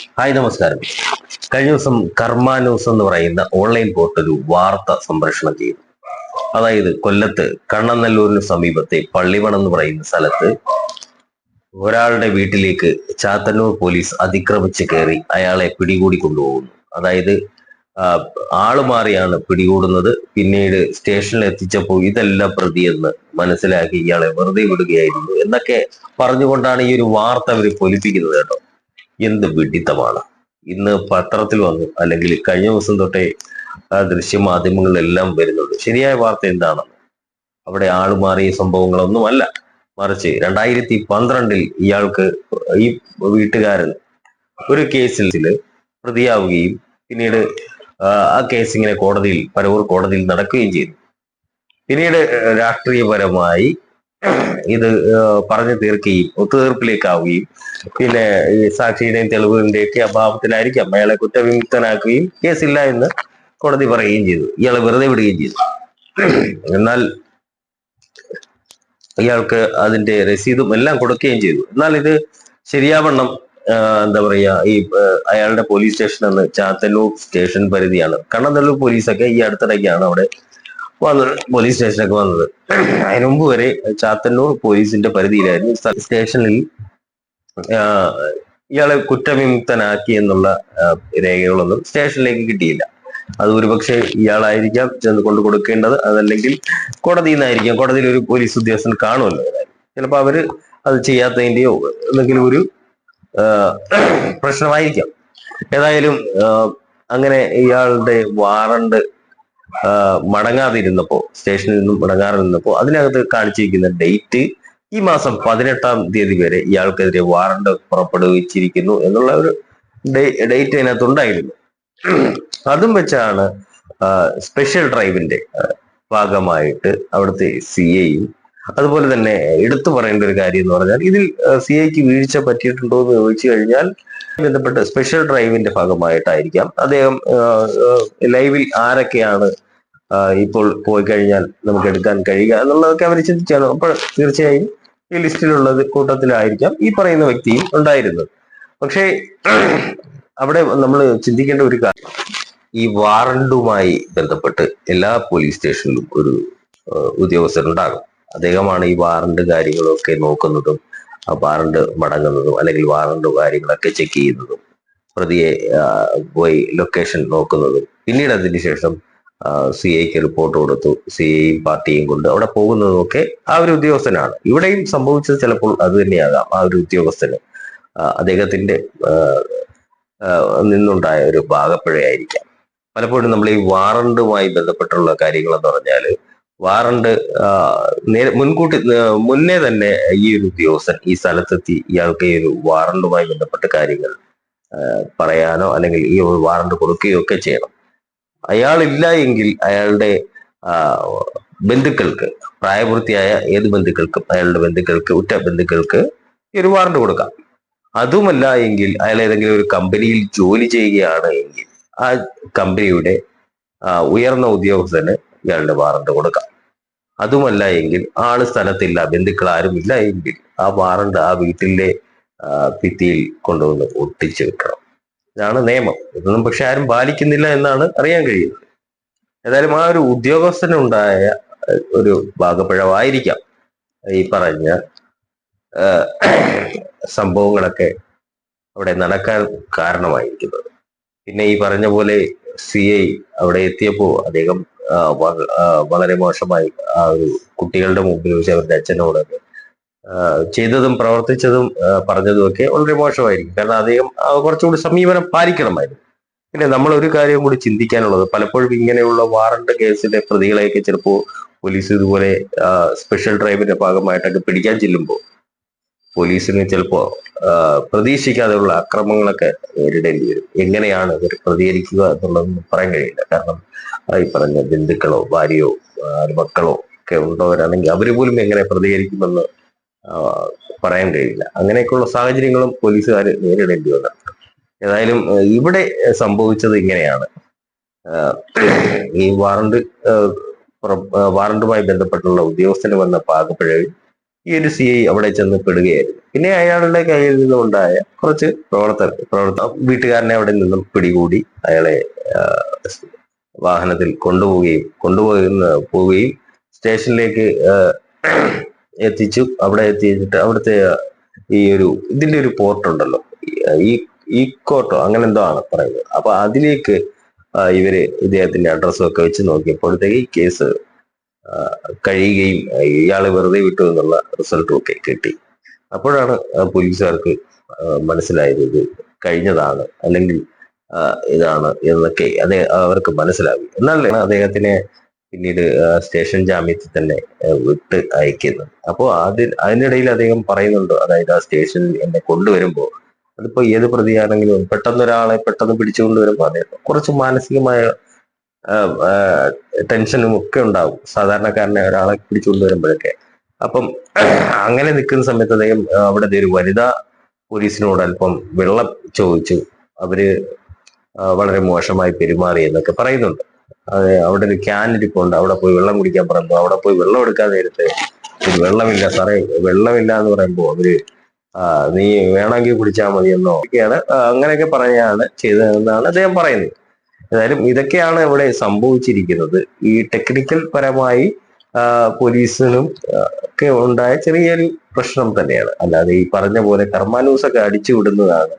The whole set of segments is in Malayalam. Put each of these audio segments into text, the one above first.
ഹായ് നമസ്കാരം. കഴിഞ്ഞ ദിവസം കർമ്മ ന്യൂസ് എന്ന് പറയുന്ന ഓൺലൈൻ പോർട്ടൽ വാർത്ത സംപ്രേഷണം ചെയ്തു. അതായത് കൊല്ലത്ത് കണ്ണനല്ലൂരിന് സമീപത്തെ പള്ളിവണം എന്ന് പറയുന്ന സ്ഥലത്ത് ഒരാളുടെ വീട്ടിലേക്ക് ചാത്തന്നൂർ പോലീസ് അതിക്രമിച്ച് കയറി അയാളെ പിടികൂടി കൊണ്ടുപോകുന്നു. അതായത് ആൾ മാറിയാണ് പിടികൂടുന്നത്. പിന്നീട് സ്റ്റേഷനിൽ എത്തിച്ചപ്പോൾ ഇതല്ല പ്രതിയെന്ന് മനസ്സിലാക്കി ഇയാളെ വെറുതെ വിടുകയായിരുന്നു. എന്നൊക്കെ പറഞ്ഞുകൊണ്ടാണ് ഈ ഒരു വാർത്ത അവർ പൊലിപ്പിക്കുന്നത് കേട്ടോ. എന്ത് വിഡിത്തമാണ് ഇന്ന് പത്രത്തിൽ വന്നു അല്ലെങ്കിൽ കഴിഞ്ഞ ദിവസം തൊട്ടേ ദൃശ്യമാധ്യമങ്ങളിലെല്ലാം വരുന്നുണ്ട്. ശരിയായ വാർത്ത എന്താണ് അവിടെ ആൾ മാറിയ സംഭവങ്ങളൊന്നുമല്ല. മറിച്ച് രണ്ടായിരത്തി പന്ത്രണ്ടിൽ ഇയാൾക്ക് ഈ വീട്ടുകാരൻ ഒരു കേസിൽ പ്രതിയാവുകയും പിന്നീട് ആ കേസ് ഇങ്ങനെ കോടതിയിൽ പരവൂർ കോടതിയിൽ നടക്കുകയും ചെയ്തു. പിന്നീട് രാഷ്ട്രീയപരമായി ഇത് പറഞ്ഞു തീർക്കുകയും ഒത്തുതീർപ്പിലേക്കാവുകയും പിന്നെ ഈ സാക്ഷിയുടെയും തെളിവിന്റെയും ഒക്കെ അഭാവത്തിലായിരിക്കാം അയാളെ കുറ്റവിമുക്തനാക്കുകയും കേസില്ല എന്ന് കോടതി പറയുകയും ചെയ്തു. ഇയാളെ വെറുതെ വിടുകയും ചെയ്തു. എന്നാൽ ഇയാൾക്ക് അതിന്റെ രസീതും എല്ലാം കൊടുക്കുകയും ചെയ്തു. എന്നാൽ ഇത് ശരിയാവണ്ണം എന്താ പറയാ ഈ അയാളുടെ പോലീസ് സ്റ്റേഷൻ എന്ന് ചാത്തന്നൂർ സ്റ്റേഷൻ പരിധിയാണ്. കണ്ണന്തല്ലൂർ പോലീസൊക്കെ ഈ അടുത്തിടയ്ക്കാണ് അവിടെ വന്നത് പോലീസ് സ്റ്റേഷനൊക്കെ വന്നത്. അതിനു മുമ്പ് വരെ ചാത്തന്നൂർ പോലീസിന്റെ പരിധിയിലായിരുന്നു. സ്റ്റേഷനിൽ ഇയാളെ കുറ്റവിമുക്തനാക്കി എന്നുള്ള രേഖകളൊന്നും സ്റ്റേഷനിലേക്ക് കിട്ടിയില്ല. അത് ഒരുപക്ഷെ ഇയാളായിരിക്കാം ചെന്ന് കൊണ്ട് കൊടുക്കേണ്ടത്. അതല്ലെങ്കിൽ കോടതിയിൽ നിന്നായിരിക്കാം കോടതിയിൽ ഒരു പോലീസ് ഉദ്യോഗസ്ഥൻ കാണുമല്ലോ. ചിലപ്പോൾ അവർ അത് ചെയ്യാത്തതിന്റെയോ എന്തെങ്കിലും ഒരു പ്രശ്നമായിരിക്കാം. ഏതായാലും അങ്ങനെ ഇയാളുടെ വാറണ്ട് മടങ്ങാതിരുന്നപ്പോ സ്റ്റേഷനിൽ നിന്നും മടങ്ങാതിരുന്നപ്പോ അതിനകത്ത് കാണിച്ചിരിക്കുന്ന ഡേറ്റ് ഈ മാസം പതിനെട്ടാം തീയതി വരെ ഇയാൾക്കെതിരെ വാറണ്ട് പുറപ്പെടുവിച്ചിരിക്കുന്നു എന്നുള്ള ഒരു ഡേറ്റ് അതിനകത്ത് ഉണ്ടായിരുന്നു അതും വെച്ചാണ് സ്പെഷ്യൽ ഡ്രൈവിന്റെ ഭാഗമായിട്ട് അവിടുത്തെ സി എയും അതുപോലെ തന്നെ എടുത്തു പറയേണ്ട ഒരു കാര്യം എന്ന് പറഞ്ഞാൽ ഇതിൽ സി ഐക്ക് വീഴ്ച പറ്റിയിട്ടുണ്ടോ എന്ന് ചോദിച്ചു കഴിഞ്ഞാൽ ബന്ധപ്പെട്ട് സ്പെഷ്യൽ ഡ്രൈവിന്റെ ഭാഗമായിട്ടായിരിക്കാം. അദ്ദേഹം ലൈവിൽ ആരൊക്കെയാണ് ഇപ്പോൾ പോയി കഴിഞ്ഞാൽ നമുക്ക് എടുക്കാൻ കഴിയുക എന്നുള്ളതൊക്കെ അവർ ചിന്തിച്ചാണ്. അപ്പോൾ തീർച്ചയായും ഈ ലിസ്റ്റിലുള്ളത് കൂട്ടത്തിലായിരിക്കാം ഈ പറയുന്ന വ്യക്തിയും ഉണ്ടായിരുന്നത്. പക്ഷേ അവിടെ നമ്മൾ ചിന്തിക്കേണ്ട ഒരു കാര്യം. ഈ വാറണ്ടുമായി ബന്ധപ്പെട്ട് എല്ലാ പോലീസ് സ്റ്റേഷനിലും ഒരു ഉദ്യോഗസ്ഥരുണ്ടാകും. അദ്ദേഹമാണ് ഈ വാറണ്ട് കാര്യങ്ങളൊക്കെ നോക്കുന്നതും വാറണ്ട് മടങ്ങുന്നതും അല്ലെങ്കിൽ വാറണ്ട് കാര്യങ്ങളൊക്കെ ചെക്ക് ചെയ്യുന്നതും പ്രതിയെ പോയി ലൊക്കേഷൻ നോക്കുന്നതും പിന്നീട് അതിന് ശേഷം സി ഐക്ക് റിപ്പോർട്ട് കൊടുത്തു സി ഐയും പാർട്ടിയും കൊണ്ട് അവിടെ പോകുന്നതുമൊക്കെ ആ ഒരു ഉദ്യോഗസ്ഥനാണ്. ഇവിടെയും സംഭവിച്ചത് ചിലപ്പോൾ അത് തന്നെയാകാം. ആ ഒരു ഉദ്യോഗസ്ഥന് അദ്ദേഹത്തിന്റെ നിന്നുണ്ടായ ഒരു ഭാഗപ്പിഴയായിരിക്കാം. പലപ്പോഴും നമ്മൾ ഈ വാറണ്ടുമായി ബന്ധപ്പെട്ടുള്ള കാര്യങ്ങളെന്ന് പറഞ്ഞാൽ വാറണ്ട് മുൻകൂട്ടി മുന്നേ തന്നെ ഈ ഒരു ഉദ്യോഗസ്ഥൻ ഈ സ്ഥലത്തെത്തി ഇയാൾക്ക് ഈ ഒരു വാറണ്ടുമായി ബന്ധപ്പെട്ട കാര്യങ്ങൾ പറയാനോ അല്ലെങ്കിൽ ഈ ഒരു വാറണ്ട് കൊടുക്കുകയോ ഒക്കെ ചെയ്യണം. അയാളില്ല എങ്കിൽ അയാളുടെ ബന്ധുക്കൾക്ക് പ്രായപൂർത്തിയായ ഏത് ബന്ധുക്കൾക്കും അയാളുടെ ബന്ധുക്കൾക്ക് ഉറ്റ ബന്ധുക്കൾക്ക് ഈ ഒരു വാറണ്ട് കൊടുക്കാം. അതുമല്ല എങ്കിൽ അയാൾ ഏതെങ്കിലും ഒരു കമ്പനിയിൽ ജോലി ചെയ്യുകയാണ് എങ്കിൽ ആ കമ്പനിയുടെ ഉയർന്ന ഉദ്യോഗസ്ഥന് ഇയാളുടെ വാറണ്ട് കൊടുക്കാം. അതുമല്ല എങ്കിൽ ആൾ സ്ഥലത്തില്ല ബന്ധുക്കൾ ആരുമില്ല എങ്കിൽ ആ വാറണ്ട് ആ വീട്ടിലെ ഭിത്തിയിൽ കൊണ്ടുവന്ന് ഒട്ടിച്ചു വെക്കണം. ഇതാണ് നിയമം. ഇതൊന്നും പക്ഷെ ആരും പാലിക്കുന്നില്ല എന്നാണ് അറിയാൻ കഴിയുന്നത്. ഏതായാലും ആ ഒരു ഉദ്യോഗസ്ഥനുണ്ടായ ഒരു ഭാഗപ്പിഴവായിരിക്കാം ഈ പറഞ്ഞ സംഭവങ്ങളൊക്കെ അവിടെ നടക്കാൻ കാരണമായിരിക്കുന്നത്. പിന്നെ ഈ പറഞ്ഞ പോലെ സി ഐ അവിടെ എത്തിയപ്പോൾ അദ്ദേഹം വളരെ മോശമായി ആ ഒരു കുട്ടികളുടെ മുമ്പിൽ വെച്ച് അവരുടെ അച്ഛനോട് ചെയ്തതും പ്രവർത്തിച്ചതും പറഞ്ഞതും ഒക്കെ വളരെ മോശമായിരിക്കും. കാരണം അദ്ദേഹം കുറച്ചുകൂടി സമീപനം പാലിക്കണമായിരുന്നു. പിന്നെ നമ്മൾ ഒരു കാര്യം കൂടി ചിന്തിക്കാനുള്ളത് പലപ്പോഴും ഇങ്ങനെയുള്ള വാറണ്ട് കേസിലെ പ്രതികളെയൊക്കെ ചിലപ്പോൾ പോലീസ് ഇതുപോലെ സ്പെഷ്യൽ ഡ്രൈവിന്റെ ഭാഗമായിട്ടൊക്കെ പിടിക്കാൻ ചെല്ലുമ്പോൾ പോലീസിന് ചിലപ്പോ ആ, പ്രതീക്ഷിക്കാതെയുള്ള അക്രമങ്ങളൊക്കെ നേരിടേണ്ടി വരും. എങ്ങനെയാണ് ഇവർ പ്രതികരിക്കുക എന്നുള്ളതൊന്നും പറയാൻ കഴിയില്ല. കാരണം ഈ പറഞ്ഞ ബന്ധുക്കളോ ഭാര്യയോ മക്കളോ ഒക്കെ ഉള്ളവരാണെങ്കിൽ അവർ പോലും എങ്ങനെ പ്രതികരിക്കുമെന്ന് പറയാൻ കഴിയില്ല. അങ്ങനെയൊക്കെയുള്ള സാഹചര്യങ്ങളും പോലീസുകാർ നേരിടേണ്ടി വന്നിട്ടുണ്ട്. ഏതായാലും ഇവിടെ സംഭവിച്ചത് ഇങ്ങനെയാണ്. ഈ വാറണ്ട് വാറണ്ടുമായി ബന്ധപ്പെട്ടുള്ള ഉദ്യോഗസ്ഥന് വന്ന പാകപ്പിഴവിൽ ഈ ഒരു സി ഐ അവിടെ ചെന്ന് പെടുകയായിരുന്നു പിന്നെ അയാളുടെ കയ്യിൽ നിന്നുണ്ടായ കുറച്ച് പ്രവർത്തകർ പ്രവർത്തന വീട്ടുകാരനെ അവിടെ നിന്നും പിടികൂടി അയാളെ വാഹനത്തിൽ കൊണ്ടുപോവുകയും കൊണ്ടുപോകുന്ന പോവുകയും സ്റ്റേഷനിലേക്ക് എത്തിച്ചു. അവിടെ എത്തിച്ചിട്ട് അവിടുത്തെ ഈ ഒരു ഇതിന്റെ ഒരു പോർട്ട് ഉണ്ടല്ലോ. ഈ ഈ കോട്ടോ അങ്ങനെ എന്തോ ആണ് പറയുന്നത്. അപ്പൊ അതിലേക്ക് ഇവർ ഇദ്ദേഹത്തിന്റെ അഡ്രസ്സും ഒക്കെ വെച്ച് നോക്കിയപ്പോഴത്തേക്ക് ഈ കേസ് കഴിയുകയും ഇയാളെ വെറുതെ വിട്ടു എന്നുള്ള റിസൾട്ടും ഒക്കെ കിട്ടി. അപ്പോഴാണ് പോലീസുകാർക്ക് മനസ്സിലായത് ഇത് കഴിഞ്ഞതാണ് അല്ലെങ്കിൽ ഇതാണ് എന്നൊക്കെ അത് അവർക്ക് മനസ്സിലാവി എന്നാൽ അദ്ദേഹത്തിനെ പിന്നീട് സ്റ്റേഷൻ ജാമ്യത്തിൽ തന്നെ വിട്ട് അയക്കുന്നത്. അപ്പോൾ അതിൽ അതിനിടയിൽ അദ്ദേഹം പറയുന്നുണ്ട് അതായത് ആ സ്റ്റേഷനിൽ എന്നെ കൊണ്ടുവരുമ്പോൾ അതിപ്പോ ഏത് പ്രതിയാണെങ്കിലും പെട്ടെന്ന് ഒരാളെ പെട്ടെന്ന് പിടിച്ചുകൊണ്ട് വരുമ്പോൾ അദ്ദേഹം കുറച്ച് മാനസികമായ ടെൻഷനും ഒക്കെ ഉണ്ടാവും. സാധാരണക്കാരനെ ഒരാളെ പിടിച്ചുകൊണ്ട് വരുമ്പോഴൊക്കെ. അപ്പം അങ്ങനെ നിൽക്കുന്ന സമയത്ത് അദ്ദേഹം അവിടെ ഒരു വനിതാ പോലീസിനോട് അല്പം വെള്ളം ചോദിച്ചു. അവർ വളരെ മോശമായി പെരുമാറി എന്നൊക്കെ പറയുന്നുണ്ട്. അവിടെ ഒരു ക്യാൻ ഇരിപ്പുണ്ട്. അവിടെ പോയി വെള്ളം കുടിക്കാൻ പറയുമ്പോൾ അവിടെ പോയി വെള്ളം എടുക്കാൻ നേരത്തെ "ഇത് വെള്ളമില്ല സാറേ. വെള്ളമില്ല എന്ന് പറയുമ്പോൾ അവർ നീ വേണമെങ്കിൽ കുടിച്ചാൽ മതിയെന്നോ ഒക്കെയാണ് അങ്ങനെയൊക്കെ പറഞ്ഞാണ് ചെയ്തതെന്നാണ് അദ്ദേഹം പറയുന്നത്. ഏതായാലും ഇതൊക്കെയാണ് ഇവിടെ സംഭവിച്ചിരിക്കുന്നത്. ഈ ടെക്നിക്കൽ പരമായി പോലീസിനും ഒക്കെ ഉണ്ടായ ചെറിയൊരു പ്രശ്നം തന്നെയാണ്. അല്ലാതെ ഈ പറഞ്ഞ പോലെ കർമാനൂസൊക്കെ അടിച്ചു വിടുന്നതാണ്.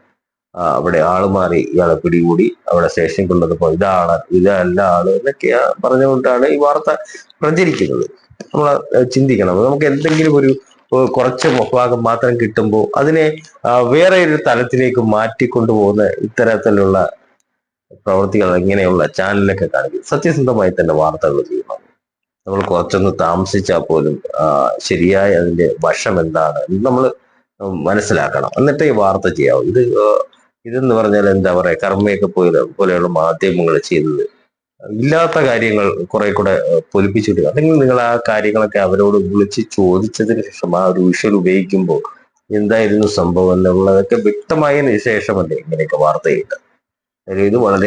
അവിടെ ആൾ മാറി ഇയാളെ പിടികൂടി അവിടെ സ്റ്റേഷൻ കൊണ്ടുവന്നപ്പോ ഇതാണ് ഇതല്ല ആൾ എന്നൊക്കെ പറഞ്ഞുകൊണ്ടാണ് ഈ വാർത്ത പ്രചരിക്കുന്നത്. നമ്മൾ ചിന്തിക്കണം. നമുക്ക് എന്തെങ്കിലും ഒരു കുറച്ച് ഭാഗം മാത്രം കിട്ടുമ്പോൾ അതിനെ വേറെ ഒരു തലത്തിലേക്ക് മാറ്റിക്കൊണ്ടുപോകുന്ന ഇത്തരത്തിലുള്ള പ്രവൃത്തികൾ ഇങ്ങനെയുള്ള ചാനലിലൊക്കെ കാണിക്കും. സത്യസന്ധമായി തന്നെ വാർത്തകൾ ചെയ്യണം നമ്മൾ കുറച്ചൊന്ന് താമസിച്ചാൽ പോലും ശരിയായ അതിന്റെ വശം എന്താണ് നമ്മൾ മനസ്സിലാക്കണം. എന്നിട്ട് ഈ വാർത്ത ചെയ്യാവും. ഇത് ഇതെന്ന് പറഞ്ഞാൽ എന്താ പറയാ കർമ്മയൊക്കെ പോലെ പോലെയുള്ള മാധ്യമങ്ങൾ ചെയ്തത് ഇല്ലാത്ത കാര്യങ്ങൾ കുറെ കൂടെ പൊലിപ്പിച്ചിട്ട് അല്ലെങ്കിൽ നിങ്ങൾ ആ കാര്യങ്ങളൊക്കെ അവരോട് വിളിച്ച് ചോദിച്ചതിന് ശേഷം ആ ഒരു വിഷ്വൽ ഉപയോഗിക്കുമ്പോൾ എന്തായിരുന്നു സംഭവം എന്നുള്ളതൊക്കെ വ്യക്തമായതിനു ശേഷമല്ലേ ഇങ്ങനെയൊക്കെ വാർത്ത കിട്ടുക ഇത് വളരെ